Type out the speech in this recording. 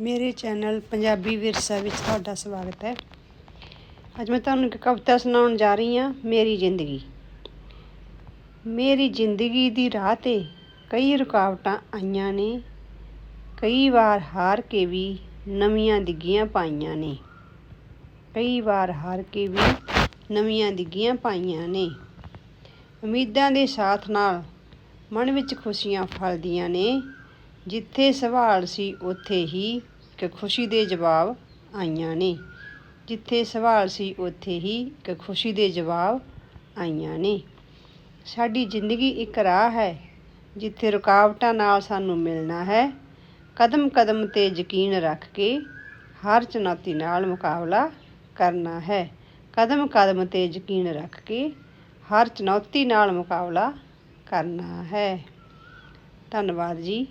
ਮੇਰੇ ਚੈਨਲ ਪੰਜਾਬੀ ਵਿਰਸਾ ਵਿੱਚ ਤੁਹਾਡਾ ਸਵਾਗਤ ਹੈ। ਅੱਜ ਮੈਂ ਤੁਹਾਨੂੰ ਇੱਕ ਕਵਿਤਾ ਸੁਣਾਉਣ ਜਾ ਰਹੀ ਹਾਂ, ਮੇਰੀ ਜ਼ਿੰਦਗੀ। ਮੇਰੀ ਜ਼ਿੰਦਗੀ ਦੀ ਰਾਹ 'ਤੇ ਕਈ ਰੁਕਾਵਟਾਂ ਆਈਆਂ ਨੇ, ਕਈ ਵਾਰ ਹਾਰ ਕੇ ਵੀ ਨਵੀਆਂ ਡਿੱਗੀਆਂ ਪਾਈਆਂ ਨੇ। ਕਈ ਵਾਰ ਹਾਰ ਕੇ ਵੀ ਨਵੀਆਂ ਡਿੱਗੀਆਂ ਪਾਈਆਂ ਨੇ। ਉਮੀਦਾਂ ਦੇ ਸਾਥ ਨਾਲ ਮਨ ਵਿੱਚ ਖੁਸ਼ੀਆਂ ਫਲਦੀਆਂ ਨੇ। ਜਿੱਥੇ ਸਵਾਲ ਸੀ, ਉੱਥੇ ਹੀ ਇੱਕ ਖੁਸ਼ੀ ਦੇ ਜਵਾਬ ਆਈਆਂ ਨੇ। ਜਿੱਥੇ ਸਵਾਲ ਸੀ, ਉੱਥੇ ਹੀ ਇੱਕ ਖੁਸ਼ੀ ਦੇ ਜਵਾਬ ਆਈਆਂ ਨੇ। ਸਾਡੀ ਜ਼ਿੰਦਗੀ ਇੱਕ ਰਾਹ ਹੈ, ਜਿੱਥੇ ਰੁਕਾਵਟਾਂ ਨਾਲ ਸਾਨੂੰ ਮਿਲਣਾ ਹੈ। ਕਦਮ ਕਦਮ ਤੇ ਯਕੀਨ ਰੱਖ ਕੇ ਹਰ ਚੁਣੌਤੀ ਨਾਲ ਮੁਕਾਬਲਾ ਕਰਨਾ ਹੈ। ਕਦਮ ਕਦਮ ਤੇ ਯਕੀਨ ਰੱਖ ਕੇ ਹਰ ਚੁਣੌਤੀ ਨਾਲ ਮੁਕਾਬਲਾ ਕਰਨਾ ਹੈ। ਧੰਨਵਾਦ ਜੀ।